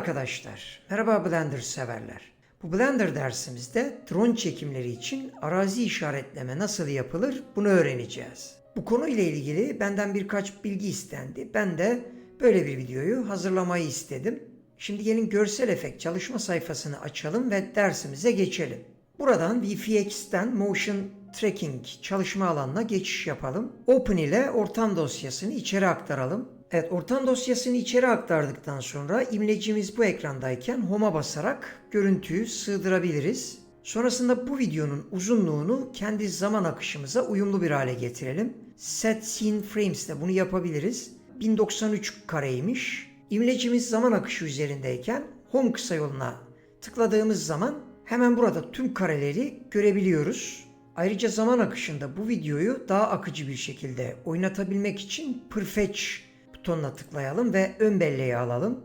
arkadaşlar. Merhaba Blender severler. Bu Blender dersimizde drone çekimleri için arazi işaretleme nasıl yapılır bunu öğreneceğiz. Bu konuyla ilgili benden birkaç bilgi istendi. Ben de böyle bir videoyu hazırlamayı istedim. Şimdi gelin görsel efekt çalışma sayfasını açalım ve dersimize geçelim. Buradan VFX'ten Motion Tracking çalışma alanına geçiş yapalım. Open ile ortam dosyasını içeri aktaralım. Evet, ortam dosyasını içeri aktardıktan sonra imlecimiz bu ekrandayken Home'a basarak görüntüyü sığdırabiliriz. Sonrasında bu videonun uzunluğunu kendi zaman akışımıza uyumlu bir hale getirelim. Set Scene Frames ile bunu yapabiliriz. 1093 kareymiş. İmlecimiz zaman akışı üzerindeyken Home kısa yoluna tıkladığımız zaman hemen burada tüm kareleri görebiliyoruz. Ayrıca zaman akışında bu videoyu daha akıcı bir şekilde oynatabilmek için Perfetch butonuna tıklayalım ve ön belleği alalım.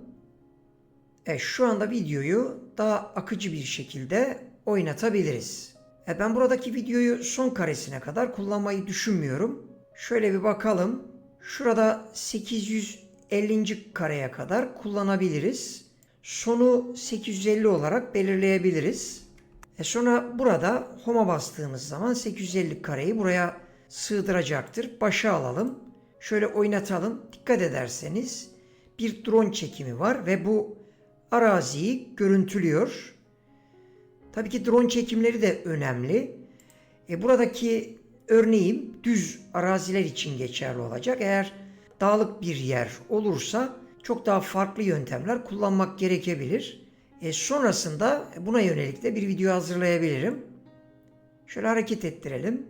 Evet, şu anda videoyu daha akıcı bir şekilde oynatabiliriz. E, ben buradaki videoyu son karesine kadar kullanmayı düşünmüyorum. Şöyle bir bakalım. Şurada 850. kareye kadar kullanabiliriz. Sonu 850 olarak belirleyebiliriz. E sonra burada Home'a bastığımız zaman 850 kareyi buraya sığdıracaktır. Başa alalım. Şöyle oynatalım. Dikkat ederseniz bir drone çekimi var ve bu araziyi görüntülüyor. Tabii ki drone çekimleri de önemli. E buradaki örneğim düz araziler için geçerli olacak. Eğer dağlık bir yer olursa çok daha farklı yöntemler kullanmak gerekebilir. E sonrasında buna yönelik de bir video hazırlayabilirim. Şöyle hareket ettirelim.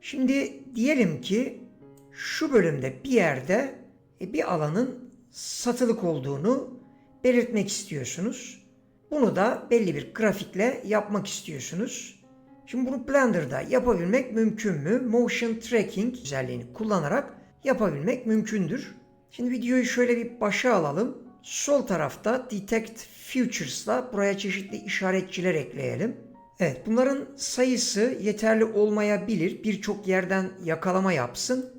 Şimdi diyelim ki şu bölümde bir yerde e, bir alanın satılık olduğunu belirtmek istiyorsunuz. Bunu da belli bir grafikle yapmak istiyorsunuz. Şimdi bunu Blender'da yapabilmek mümkün mü? Motion Tracking özelliğini kullanarak yapabilmek mümkündür. Şimdi videoyu şöyle bir başa alalım. Sol tarafta Detect Features'la buraya çeşitli işaretçiler ekleyelim. Evet bunların sayısı yeterli olmayabilir. Birçok yerden yakalama yapsın.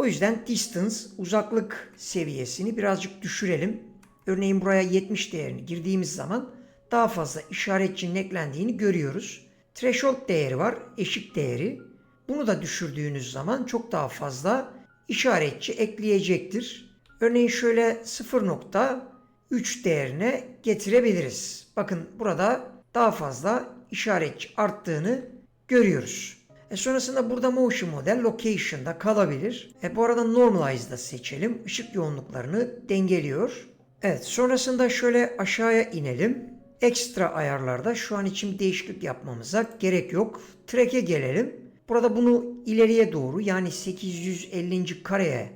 O yüzden distance, uzaklık seviyesini birazcık düşürelim. Örneğin buraya 70 değerini girdiğimiz zaman daha fazla işaretçinin eklendiğini görüyoruz. Threshold değeri var, eşik değeri. Bunu da düşürdüğünüz zaman çok daha fazla işaretçi ekleyecektir. Örneğin şöyle 0.3 değerine getirebiliriz. Bakın burada daha fazla işaretçi arttığını görüyoruz. E sonrasında burada Motion Model Location'da kalabilir. E bu arada Normalize'da seçelim. Işık yoğunluklarını dengeliyor. Evet sonrasında şöyle aşağıya inelim. Ekstra ayarlarda şu an için bir değişiklik yapmamıza gerek yok. Track'e gelelim. Burada bunu ileriye doğru yani 850. kareye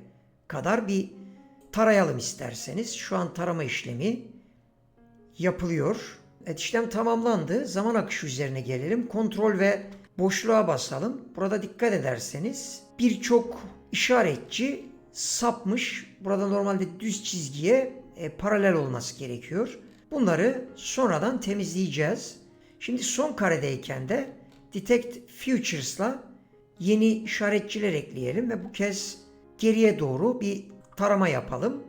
kadar bir tarayalım isterseniz. Şu an tarama işlemi yapılıyor. Evet işlem tamamlandı. Zaman akışı üzerine gelelim. Kontrol ve boşluğa basalım. Burada dikkat ederseniz birçok işaretçi sapmış. Burada normalde düz çizgiye e, paralel olması gerekiyor. Bunları sonradan temizleyeceğiz. Şimdi son karedeyken de Detect Features'la yeni işaretçiler ekleyelim ve bu kez geriye doğru bir tarama yapalım.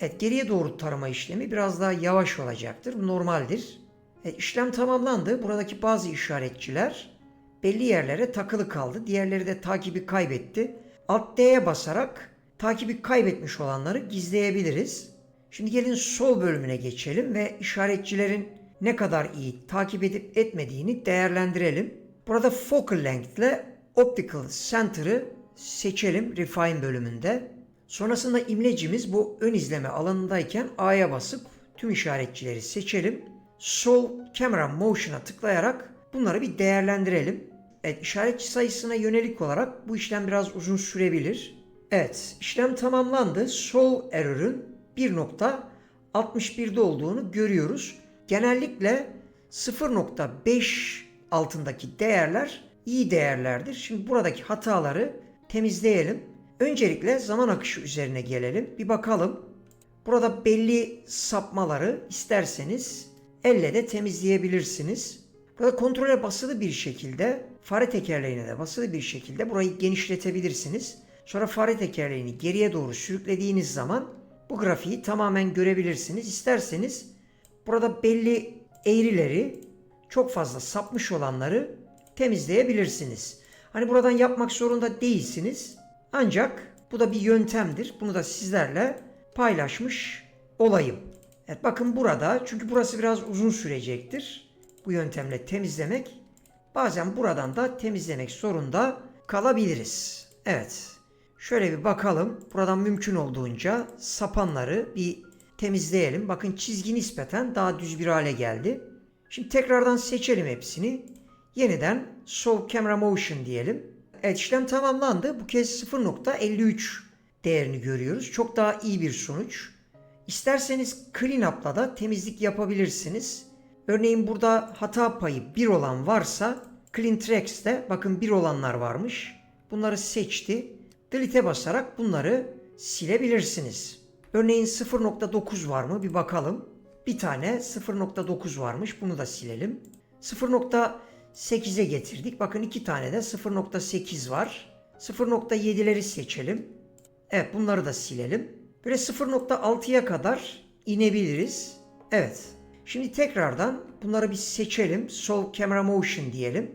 Evet geriye doğru tarama işlemi biraz daha yavaş olacaktır. Bu normaldir. Evet, işlem tamamlandı. Buradaki bazı işaretçiler belli yerlere takılı kaldı. Diğerleri de takibi kaybetti. Alt D'ye basarak takibi kaybetmiş olanları gizleyebiliriz. Şimdi gelin sol bölümüne geçelim ve işaretçilerin ne kadar iyi takip edip etmediğini değerlendirelim. Burada Focal Length ile Optical Center'ı seçelim Refine bölümünde. Sonrasında imlecimiz bu ön izleme alanındayken A'ya basıp tüm işaretçileri seçelim. Sol Camera Motion'a tıklayarak bunları bir değerlendirelim. Evet işaretçi sayısına yönelik olarak bu işlem biraz uzun sürebilir. Evet işlem tamamlandı. Sol error'ın 1.61'de olduğunu görüyoruz. Genellikle 0.5 altındaki değerler iyi değerlerdir. Şimdi buradaki hataları temizleyelim. Öncelikle zaman akışı üzerine gelelim. Bir bakalım. Burada belli sapmaları isterseniz elle de temizleyebilirsiniz. Burada kontrole basılı bir şekilde fare tekerleğine de basılı bir şekilde burayı genişletebilirsiniz. Sonra fare tekerleğini geriye doğru sürüklediğiniz zaman bu grafiği tamamen görebilirsiniz. İsterseniz Burada belli eğrileri, çok fazla sapmış olanları temizleyebilirsiniz. Hani buradan yapmak zorunda değilsiniz. Ancak bu da bir yöntemdir. Bunu da sizlerle paylaşmış olayım. Evet bakın burada çünkü burası biraz uzun sürecektir. Bu yöntemle temizlemek. Bazen buradan da temizlemek zorunda kalabiliriz. Evet. Şöyle bir bakalım. Buradan mümkün olduğunca sapanları bir temizleyelim. Bakın çizgi nispeten daha düz bir hale geldi. Şimdi tekrardan seçelim hepsini. Yeniden Solve Camera Motion diyelim. Evet işlem tamamlandı. Bu kez 0.53 değerini görüyoruz. Çok daha iyi bir sonuç. İsterseniz Clean Up'la da temizlik yapabilirsiniz. Örneğin burada hata payı 1 olan varsa Clean Tracks'te bakın 1 olanlar varmış. Bunları seçti. Delete'e basarak bunları silebilirsiniz. Örneğin 0.9 var mı bir bakalım. Bir tane 0.9 varmış bunu da silelim. 0.8'e getirdik. Bakın iki tane de 0.8 var. 0.7'leri seçelim. Evet bunları da silelim. Böyle 0.6'ya kadar inebiliriz. Evet. Şimdi tekrardan bunları bir seçelim. Solve Camera Motion diyelim.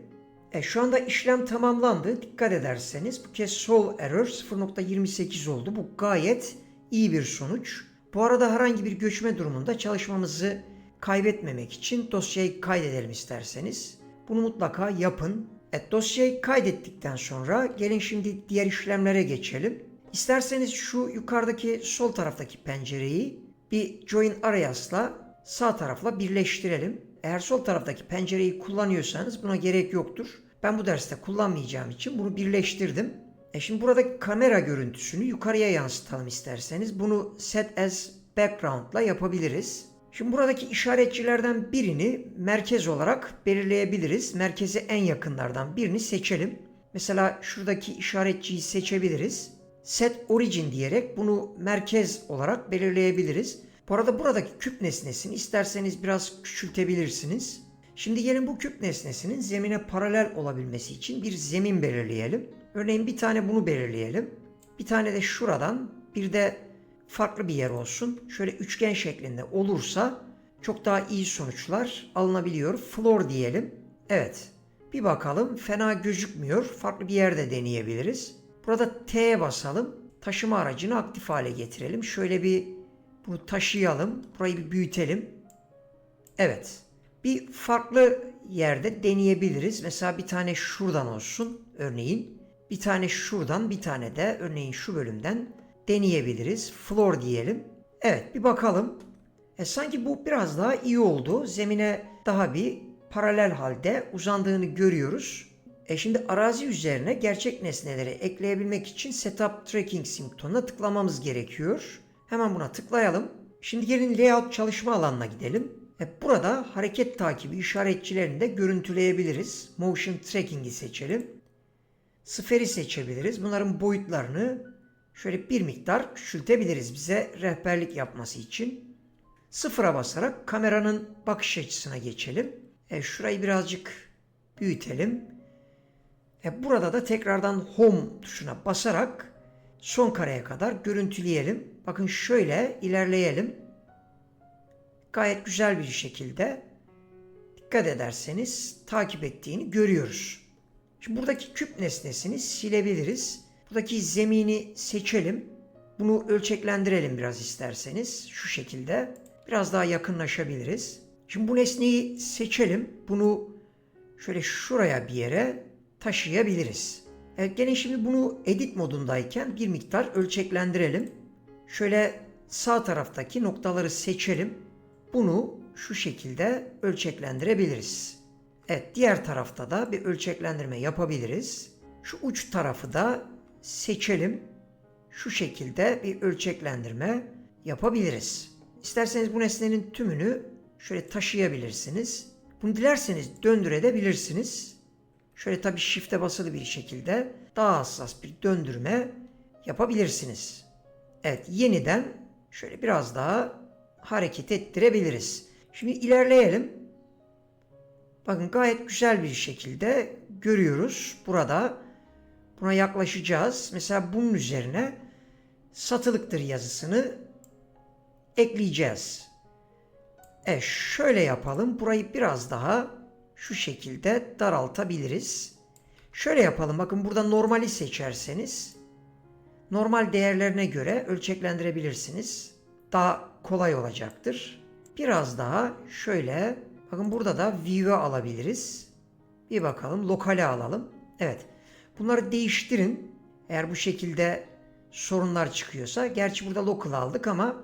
E, şu anda işlem tamamlandı. Dikkat ederseniz bu kez Solve Error 0.28 oldu. Bu gayet iyi bir sonuç. Bu arada herhangi bir göçme durumunda çalışmamızı kaybetmemek için dosyayı kaydedelim isterseniz. Bunu mutlaka yapın. Evet dosyayı kaydettikten sonra gelin şimdi diğer işlemlere geçelim. İsterseniz şu yukarıdaki sol taraftaki pencereyi bir Join Areas'la sağ tarafla birleştirelim. Eğer sol taraftaki pencereyi kullanıyorsanız buna gerek yoktur. Ben bu derste kullanmayacağım için bunu birleştirdim. E şimdi buradaki kamera görüntüsünü yukarıya yansıtalım isterseniz. Bunu set as background ile yapabiliriz. Şimdi buradaki işaretçilerden birini merkez olarak belirleyebiliriz. Merkeze en yakınlardan birini seçelim. Mesela şuradaki işaretçiyi seçebiliriz. Set origin diyerek bunu merkez olarak belirleyebiliriz. Bu arada buradaki küp nesnesini isterseniz biraz küçültebilirsiniz. Şimdi gelin bu küp nesnesinin zemine paralel olabilmesi için bir zemin belirleyelim. Örneğin bir tane bunu belirleyelim. Bir tane de şuradan bir de farklı bir yer olsun. Şöyle üçgen şeklinde olursa çok daha iyi sonuçlar alınabiliyor. Floor diyelim. Evet. Bir bakalım fena gözükmüyor. Farklı bir yerde deneyebiliriz. Burada T'ye basalım. Taşıma aracını aktif hale getirelim. Şöyle bir bunu taşıyalım. Burayı bir büyütelim. Evet. Bir farklı yerde deneyebiliriz. Mesela bir tane şuradan olsun örneğin. Bir tane şuradan bir tane de örneğin şu bölümden deneyebiliriz. Floor diyelim. Evet bir bakalım. E, sanki bu biraz daha iyi oldu. Zemine daha bir paralel halde uzandığını görüyoruz. E şimdi arazi üzerine gerçek nesneleri ekleyebilmek için Setup Tracking simtonuna tıklamamız gerekiyor. Hemen buna tıklayalım. Şimdi gelin Layout çalışma alanına gidelim. E burada hareket takibi işaretçilerini de görüntüleyebiliriz. Motion Tracking'i seçelim. Sferi seçebiliriz. Bunların boyutlarını şöyle bir miktar küçültebiliriz bize rehberlik yapması için. Sıfıra basarak kameranın bakış açısına geçelim. E şurayı birazcık büyütelim. E burada da tekrardan Home tuşuna basarak son kareye kadar görüntüleyelim. Bakın şöyle ilerleyelim. Gayet güzel bir şekilde dikkat ederseniz takip ettiğini görüyoruz. Şimdi buradaki küp nesnesini silebiliriz. Buradaki zemini seçelim. Bunu ölçeklendirelim biraz isterseniz. Şu şekilde. Biraz daha yakınlaşabiliriz. Şimdi bu nesneyi seçelim. Bunu şöyle şuraya bir yere taşıyabiliriz. Evet gene şimdi bunu edit modundayken bir miktar ölçeklendirelim. Şöyle sağ taraftaki noktaları seçelim. Bunu şu şekilde ölçeklendirebiliriz. Evet diğer tarafta da bir ölçeklendirme yapabiliriz. Şu uç tarafı da seçelim. Şu şekilde bir ölçeklendirme yapabiliriz. İsterseniz bu nesnenin tümünü şöyle taşıyabilirsiniz. Bunu dilerseniz döndürebilirsiniz. Şöyle tabi shift'e basılı bir şekilde daha hassas bir döndürme yapabilirsiniz. Evet yeniden şöyle biraz daha hareket ettirebiliriz. Şimdi ilerleyelim. Bakın gayet güzel bir şekilde görüyoruz. Burada buna yaklaşacağız. Mesela bunun üzerine satılıktır yazısını ekleyeceğiz. E şöyle yapalım. Burayı biraz daha şu şekilde daraltabiliriz. Şöyle yapalım. Bakın burada normali seçerseniz normal değerlerine göre ölçeklendirebilirsiniz. Daha kolay olacaktır. Biraz daha şöyle bakın burada da view'e alabiliriz. Bir bakalım lokale alalım. Evet. Bunları değiştirin. Eğer bu şekilde sorunlar çıkıyorsa. Gerçi burada local aldık ama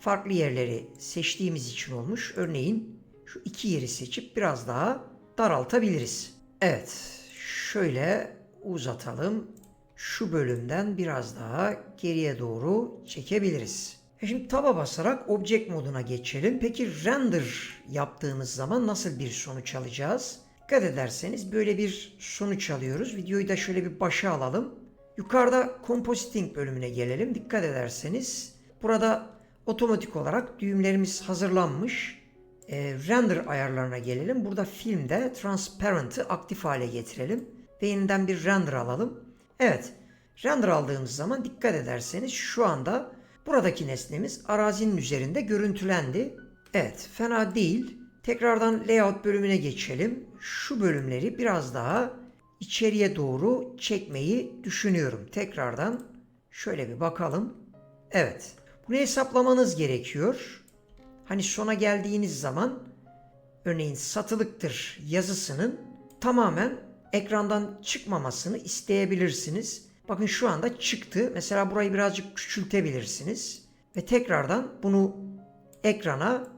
farklı yerleri seçtiğimiz için olmuş. Örneğin şu iki yeri seçip biraz daha daraltabiliriz. Evet. Şöyle uzatalım. Şu bölümden biraz daha geriye doğru çekebiliriz. E şimdi taba basarak object moduna geçelim. Peki render yaptığımız zaman nasıl bir sonuç alacağız? Dikkat ederseniz böyle bir sonuç alıyoruz. Videoyu da şöyle bir başa alalım. Yukarıda compositing bölümüne gelelim. Dikkat ederseniz burada otomatik olarak düğümlerimiz hazırlanmış. E, render ayarlarına gelelim. Burada filmde transparent'ı aktif hale getirelim. Ve yeniden bir render alalım. Evet. Render aldığımız zaman dikkat ederseniz şu anda buradaki nesnemiz arazinin üzerinde görüntülendi. Evet fena değil. Tekrardan layout bölümüne geçelim. Şu bölümleri biraz daha içeriye doğru çekmeyi düşünüyorum. Tekrardan şöyle bir bakalım. Evet. Bunu hesaplamanız gerekiyor. Hani sona geldiğiniz zaman örneğin satılıktır yazısının tamamen ekrandan çıkmamasını isteyebilirsiniz. Bakın şu anda çıktı. Mesela burayı birazcık küçültebilirsiniz. Ve tekrardan bunu ekrana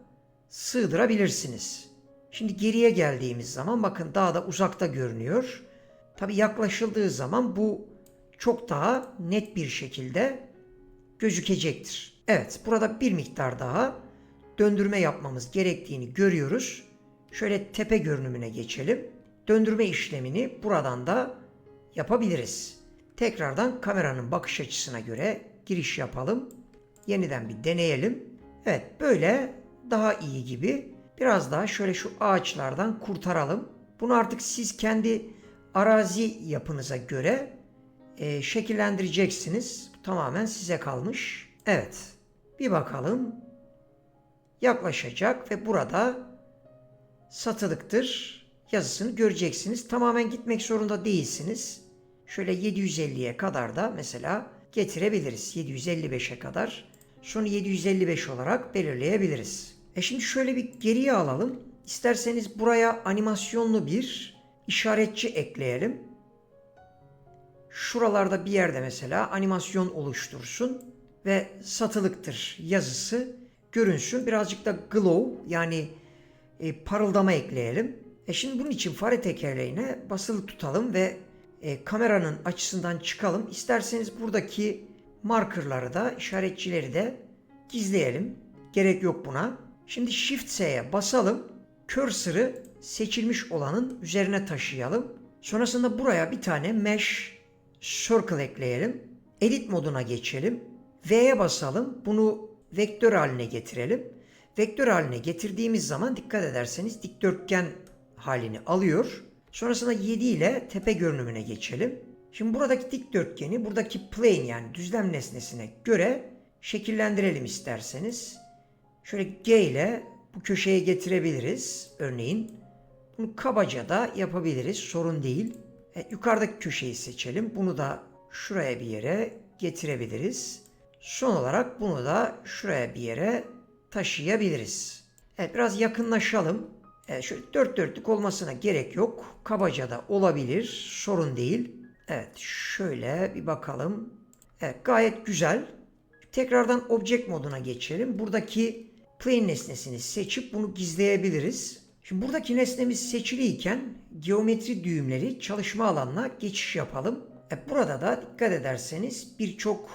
sığdırabilirsiniz. Şimdi geriye geldiğimiz zaman bakın daha da uzakta görünüyor. Tabi yaklaşıldığı zaman bu çok daha net bir şekilde gözükecektir. Evet burada bir miktar daha döndürme yapmamız gerektiğini görüyoruz. Şöyle tepe görünümüne geçelim. Döndürme işlemini buradan da yapabiliriz. Tekrardan kameranın bakış açısına göre giriş yapalım. Yeniden bir deneyelim. Evet böyle daha iyi gibi. Biraz daha şöyle şu ağaçlardan kurtaralım. Bunu artık siz kendi arazi yapınıza göre e, şekillendireceksiniz. Tamamen size kalmış. Evet. Bir bakalım. Yaklaşacak ve burada satılıktır yazısını göreceksiniz. Tamamen gitmek zorunda değilsiniz. Şöyle 750'ye kadar da mesela getirebiliriz. 755'e kadar. Sonu 755 olarak belirleyebiliriz. E şimdi şöyle bir geriye alalım. İsterseniz buraya animasyonlu bir işaretçi ekleyelim. Şuralarda bir yerde mesela animasyon oluştursun ve satılıktır yazısı görünsün. Birazcık da glow yani e, parıldama ekleyelim. E şimdi bunun için fare tekerleğine basılı tutalım ve e, kameranın açısından çıkalım. İsterseniz buradaki markerları da işaretçileri de gizleyelim. Gerek yok buna. Şimdi Shift S'ye basalım. Cursor'ı seçilmiş olanın üzerine taşıyalım. Sonrasında buraya bir tane Mesh Circle ekleyelim. Edit moduna geçelim. V'ye basalım. Bunu vektör haline getirelim. Vektör haline getirdiğimiz zaman dikkat ederseniz dikdörtgen halini alıyor. Sonrasında 7 ile tepe görünümüne geçelim. Şimdi buradaki dikdörtgeni buradaki plane yani düzlem nesnesine göre şekillendirelim isterseniz. Şöyle G ile bu köşeye getirebiliriz örneğin. Bunu kabaca da yapabiliriz sorun değil. E, yukarıdaki köşeyi seçelim. Bunu da şuraya bir yere getirebiliriz. Son olarak bunu da şuraya bir yere taşıyabiliriz. Evet biraz yakınlaşalım. Evet, şöyle dört dörtlük olmasına gerek yok. Kabaca da olabilir. Sorun değil. Evet şöyle bir bakalım. Evet gayet güzel. Tekrardan object moduna geçelim. Buradaki plane nesnesini seçip bunu gizleyebiliriz. Şimdi buradaki nesnemiz seçiliyken geometri düğümleri çalışma alanına geçiş yapalım. Evet, burada da dikkat ederseniz birçok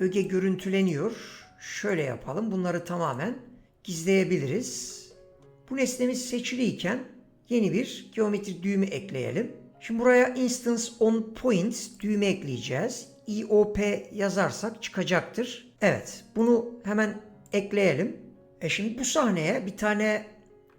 öge görüntüleniyor. Şöyle yapalım. Bunları tamamen gizleyebiliriz. Bu nesnemiz seçiliyken yeni bir geometri düğümü ekleyelim. Şimdi buraya instance on point düğümü ekleyeceğiz. EOP yazarsak çıkacaktır. Evet bunu hemen ekleyelim. E şimdi bu sahneye bir tane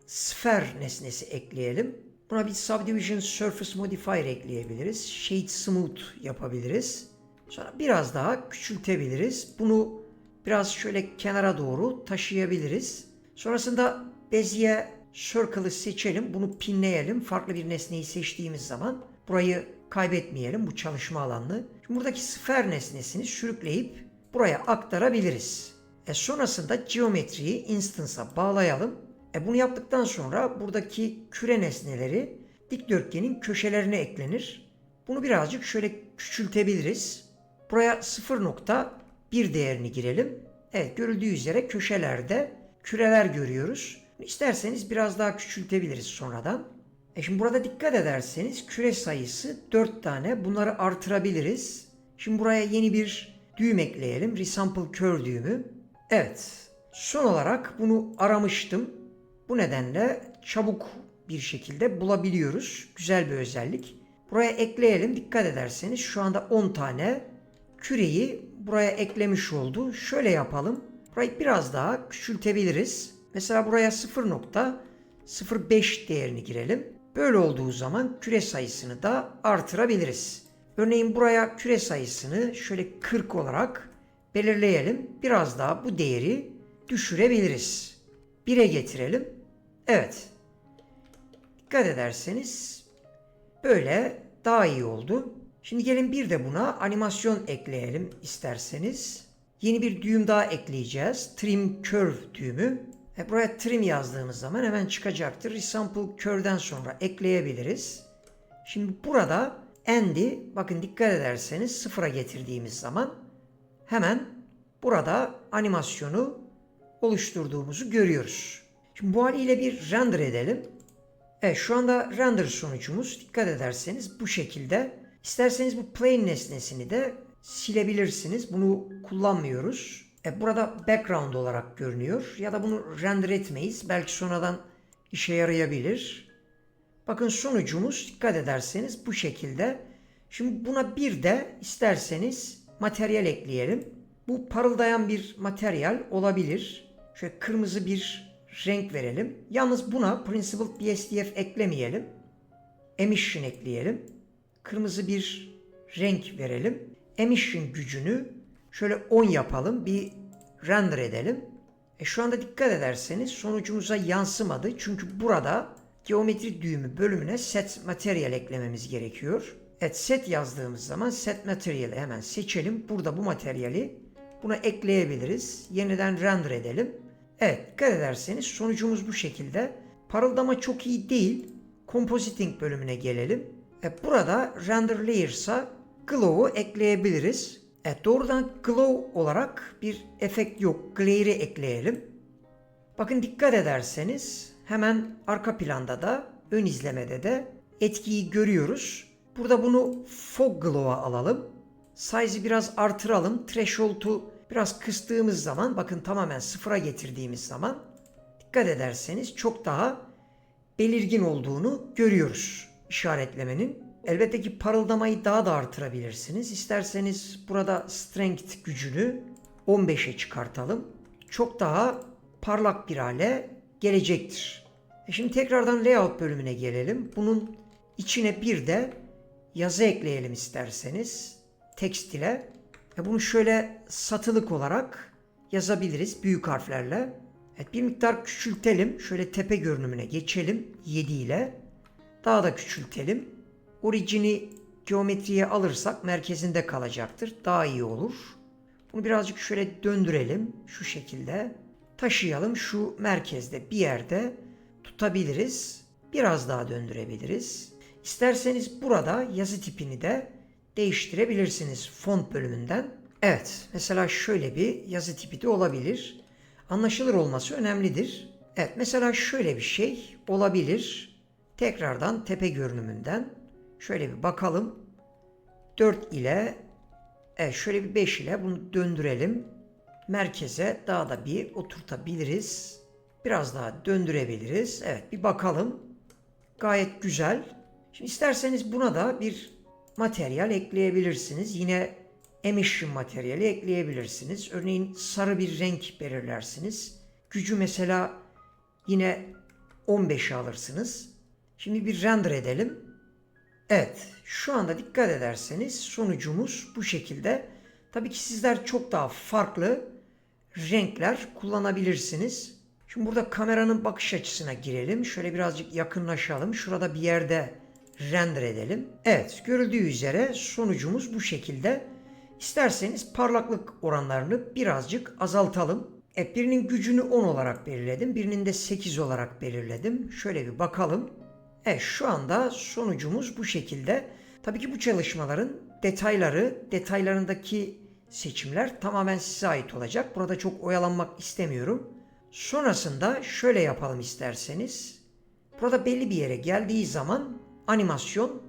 sfer nesnesi ekleyelim. Buna bir subdivision surface modifier ekleyebiliriz. Shade smooth yapabiliriz. Sonra biraz daha küçültebiliriz. Bunu biraz şöyle kenara doğru taşıyabiliriz. Sonrasında Bezier Circle'ı seçelim. Bunu pinleyelim. Farklı bir nesneyi seçtiğimiz zaman burayı kaybetmeyelim bu çalışma alanını. Şimdi buradaki sfer nesnesini sürükleyip buraya aktarabiliriz. E sonrasında geometriyi instance'a bağlayalım. E bunu yaptıktan sonra buradaki küre nesneleri dikdörtgenin köşelerine eklenir. Bunu birazcık şöyle küçültebiliriz. Buraya 0.1 değerini girelim. Evet görüldüğü üzere köşelerde küreler görüyoruz. İsterseniz biraz daha küçültebiliriz sonradan. E şimdi burada dikkat ederseniz küre sayısı 4 tane. Bunları artırabiliriz. Şimdi buraya yeni bir düğüm ekleyelim. Resample Curve düğümü. Evet. Son olarak bunu aramıştım. Bu nedenle çabuk bir şekilde bulabiliyoruz. Güzel bir özellik. Buraya ekleyelim. Dikkat ederseniz şu anda 10 tane küreyi buraya eklemiş oldu. Şöyle yapalım. Burayı biraz daha küçültebiliriz. Mesela buraya 0.05 değerini girelim. Böyle olduğu zaman küre sayısını da artırabiliriz. Örneğin buraya küre sayısını şöyle 40 olarak belirleyelim. Biraz daha bu değeri düşürebiliriz. 1'e getirelim. Evet. Dikkat ederseniz böyle daha iyi oldu. Şimdi gelin bir de buna animasyon ekleyelim isterseniz. Yeni bir düğüm daha ekleyeceğiz. Trim Curve düğümü. E buraya trim yazdığımız zaman hemen çıkacaktır. Resample Curve'den sonra ekleyebiliriz. Şimdi burada end'i bakın dikkat ederseniz sıfıra getirdiğimiz zaman hemen burada animasyonu oluşturduğumuzu görüyoruz. Şimdi bu haliyle bir render edelim. Evet şu anda render sonucumuz dikkat ederseniz bu şekilde. İsterseniz bu plane nesnesini de silebilirsiniz. Bunu kullanmıyoruz. E, burada background olarak görünüyor. Ya da bunu render etmeyiz. Belki sonradan işe yarayabilir. Bakın sonucumuz dikkat ederseniz bu şekilde. Şimdi buna bir de isterseniz materyal ekleyelim. Bu parıldayan bir materyal olabilir. Şöyle kırmızı bir renk verelim. Yalnız buna Principled BSDF eklemeyelim. Emission ekleyelim. Kırmızı bir renk verelim. Emission gücünü şöyle 10 yapalım. Bir render edelim. E şu anda dikkat ederseniz sonucumuza yansımadı. Çünkü burada geometri düğümü bölümüne set material eklememiz gerekiyor. Evet set yazdığımız zaman set material'i hemen seçelim. Burada bu materyali buna ekleyebiliriz. Yeniden render edelim. Evet dikkat ederseniz sonucumuz bu şekilde. Parıldama çok iyi değil. Compositing bölümüne gelelim. E burada render layers'a glow'u ekleyebiliriz. Evet doğrudan glow olarak bir efekt yok. Glare'i ekleyelim. Bakın dikkat ederseniz hemen arka planda da ön izlemede de etkiyi görüyoruz. Burada bunu fog glow'a alalım. Size'ı biraz artıralım. Threshold'u biraz kıstığımız zaman bakın tamamen sıfıra getirdiğimiz zaman dikkat ederseniz çok daha belirgin olduğunu görüyoruz işaretlemenin. Elbette ki parıldamayı daha da artırabilirsiniz. İsterseniz burada strength gücünü 15'e çıkartalım. Çok daha parlak bir hale gelecektir. E şimdi tekrardan layout bölümüne gelelim. Bunun içine bir de yazı ekleyelim isterseniz. Text ile. E bunu şöyle satılık olarak yazabiliriz büyük harflerle. Evet bir miktar küçültelim. Şöyle tepe görünümüne geçelim 7 ile. Daha da küçültelim. Orijini geometriye alırsak merkezinde kalacaktır. Daha iyi olur. Bunu birazcık şöyle döndürelim. Şu şekilde. Taşıyalım. Şu merkezde bir yerde tutabiliriz. Biraz daha döndürebiliriz. İsterseniz burada yazı tipini de değiştirebilirsiniz font bölümünden. Evet, mesela şöyle bir yazı tipi de olabilir. Anlaşılır olması önemlidir. Evet, mesela şöyle bir şey olabilir. Tekrardan tepe görünümünden şöyle bir bakalım. 4 ile evet şöyle bir 5 ile bunu döndürelim. Merkeze daha da bir oturtabiliriz. Biraz daha döndürebiliriz. Evet bir bakalım. Gayet güzel. Şimdi isterseniz buna da bir materyal ekleyebilirsiniz. Yine emission materyali ekleyebilirsiniz. Örneğin sarı bir renk belirlersiniz. Gücü mesela yine 15'e alırsınız. Şimdi bir render edelim. Evet, şu anda dikkat ederseniz sonucumuz bu şekilde. Tabii ki sizler çok daha farklı renkler kullanabilirsiniz. Şimdi burada kameranın bakış açısına girelim. Şöyle birazcık yakınlaşalım. Şurada bir yerde render edelim. Evet görüldüğü üzere sonucumuz bu şekilde. İsterseniz parlaklık oranlarını birazcık azaltalım. Evet birinin gücünü 10 olarak belirledim. Birinin de 8 olarak belirledim. Şöyle bir bakalım. Evet şu anda sonucumuz bu şekilde. Tabii ki bu çalışmaların detayları, detaylarındaki seçimler tamamen size ait olacak. Burada çok oyalanmak istemiyorum. Sonrasında şöyle yapalım isterseniz. Burada belli bir yere geldiği zaman animasyon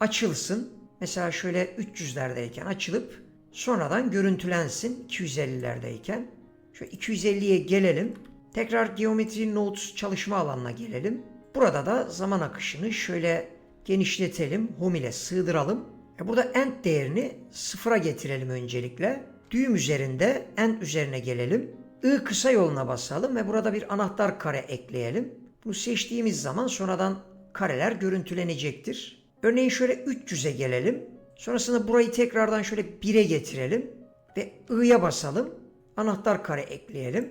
açılsın. Mesela şöyle 300'lerdeyken açılıp sonradan görüntülensin 250'lerdeyken. Şöyle 250'ye gelelim. Tekrar Geometry Notes çalışma alanına gelelim. Burada da zaman akışını şöyle genişletelim. Home ile sığdıralım. E burada end değerini sıfıra getirelim öncelikle. Düğüm üzerinde end üzerine gelelim. I kısa yoluna basalım ve burada bir anahtar kare ekleyelim. Bunu seçtiğimiz zaman sonradan kareler görüntülenecektir. Örneğin şöyle 300'e gelelim. Sonrasında burayı tekrardan şöyle 1'e getirelim ve I'ya basalım. Anahtar kare ekleyelim.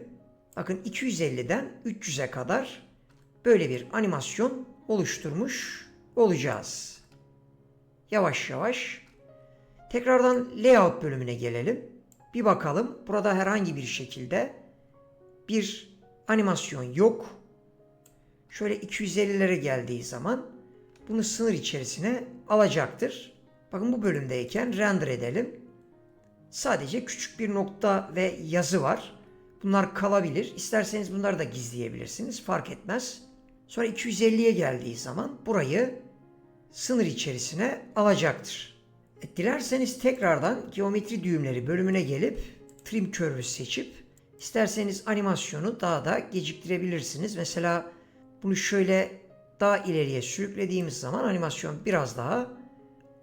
Bakın 250'den 300'e kadar böyle bir animasyon oluşturmuş olacağız. Yavaş yavaş tekrardan layout bölümüne gelelim. Bir bakalım burada herhangi bir şekilde bir animasyon yok. Şöyle 250'lere geldiği zaman bunu sınır içerisine alacaktır. Bakın bu bölümdeyken render edelim. Sadece küçük bir nokta ve yazı var. Bunlar kalabilir. İsterseniz bunları da gizleyebilirsiniz. Fark etmez. Sonra 250'ye geldiği zaman burayı sınır içerisine alacaktır. E, dilerseniz tekrardan geometri düğümleri bölümüne gelip trim curve'ü seçip isterseniz animasyonu daha da geciktirebilirsiniz. Mesela bunu şöyle daha ileriye sürüklediğimiz zaman animasyon biraz daha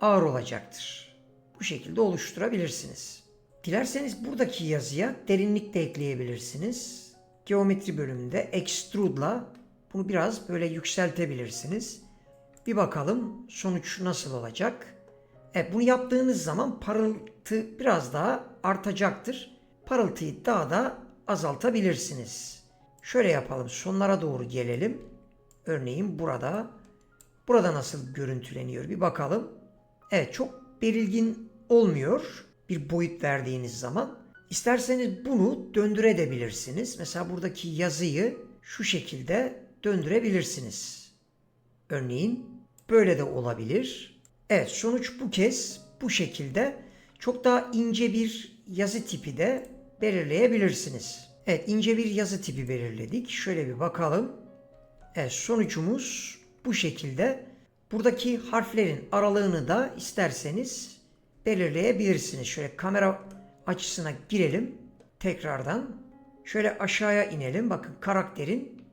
ağır olacaktır. Bu şekilde oluşturabilirsiniz. Dilerseniz buradaki yazıya derinlik de ekleyebilirsiniz. Geometri bölümünde extrude'la bunu biraz böyle yükseltebilirsiniz. Bir bakalım sonuç nasıl olacak. Evet bunu yaptığınız zaman parıltı biraz daha artacaktır. Parıltıyı daha da azaltabilirsiniz. Şöyle yapalım sonlara doğru gelelim. Örneğin burada. Burada nasıl görüntüleniyor bir bakalım. Evet çok belirgin olmuyor bir boyut verdiğiniz zaman. İsterseniz bunu döndürebilirsiniz. Mesela buradaki yazıyı şu şekilde döndürebilirsiniz. Örneğin böyle de olabilir. Evet sonuç bu kez bu şekilde çok daha ince bir yazı tipi de belirleyebilirsiniz. Evet ince bir yazı tipi belirledik. Şöyle bir bakalım. Evet sonucumuz bu şekilde. Buradaki harflerin aralığını da isterseniz belirleyebilirsiniz. Şöyle kamera açısına girelim. Tekrardan şöyle aşağıya inelim. Bakın karakterin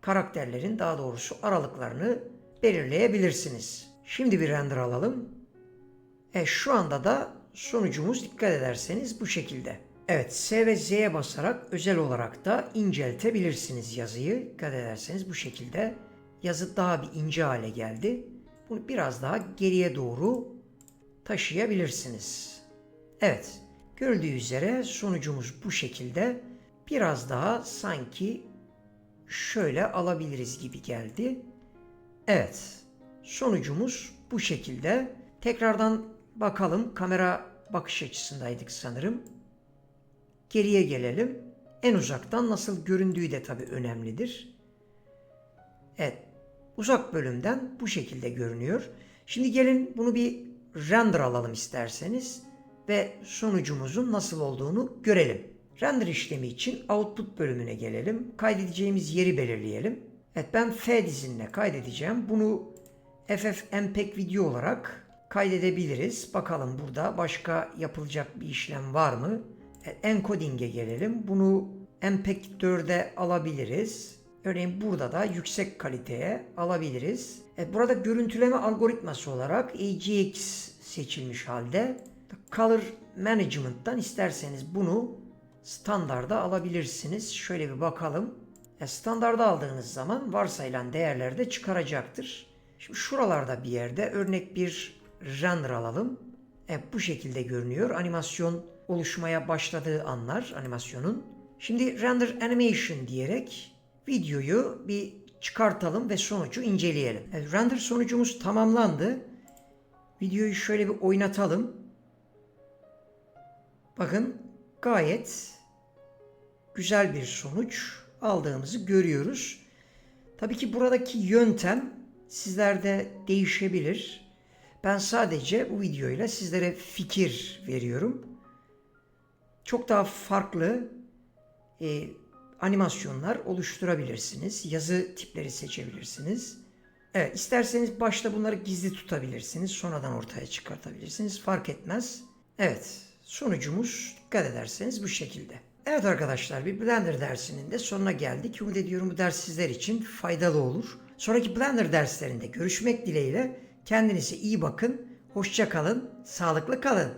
karakterlerin daha doğrusu aralıklarını belirleyebilirsiniz. Şimdi bir render alalım. E şu anda da sonucumuz dikkat ederseniz bu şekilde. Evet S ve Z'ye basarak özel olarak da inceltebilirsiniz yazıyı. Dikkat ederseniz bu şekilde yazı daha bir ince hale geldi. Bunu biraz daha geriye doğru taşıyabilirsiniz. Evet, görüldüğü üzere sonucumuz bu şekilde. Biraz daha sanki şöyle alabiliriz gibi geldi. Evet, sonucumuz bu şekilde. Tekrardan bakalım. Kamera bakış açısındaydık sanırım. Geriye gelelim. En uzaktan nasıl göründüğü de tabii önemlidir. Evet, uzak bölümden bu şekilde görünüyor. Şimdi gelin bunu bir render alalım isterseniz ve sonucumuzun nasıl olduğunu görelim. Render işlemi için output bölümüne gelelim. Kaydedeceğimiz yeri belirleyelim. Evet ben F dizinine kaydedeceğim. Bunu FFmpeg video olarak kaydedebiliriz. Bakalım burada başka yapılacak bir işlem var mı? Evet, encoding'e gelelim. Bunu MPEG 4'e alabiliriz. Örneğin burada da yüksek kaliteye alabiliriz. Evet, burada görüntüleme algoritması olarak AGX seçilmiş halde. Color Management'tan isterseniz bunu standarda alabilirsiniz. Şöyle bir bakalım. E, standarda aldığınız zaman varsayılan değerleri de çıkaracaktır. Şimdi şuralarda bir yerde örnek bir render alalım. E, bu şekilde görünüyor. Animasyon oluşmaya başladığı anlar animasyonun. Şimdi render animation diyerek videoyu bir çıkartalım ve sonucu inceleyelim. Evet, render sonucumuz tamamlandı. Videoyu şöyle bir oynatalım. Bakın gayet güzel bir sonuç aldığımızı görüyoruz. Tabii ki buradaki yöntem sizlerde değişebilir. Ben sadece bu videoyla sizlere fikir veriyorum. Çok daha farklı e, animasyonlar oluşturabilirsiniz. Yazı tipleri seçebilirsiniz. Evet, isterseniz başta bunları gizli tutabilirsiniz. Sonradan ortaya çıkartabilirsiniz. Fark etmez. Evet, sonucumuz dikkat ederseniz bu şekilde. Evet arkadaşlar bir Blender dersinin de sonuna geldik. Umut ediyorum bu ders sizler için faydalı olur. Sonraki Blender derslerinde görüşmek dileğiyle kendinize iyi bakın. Hoşça kalın, sağlıklı kalın.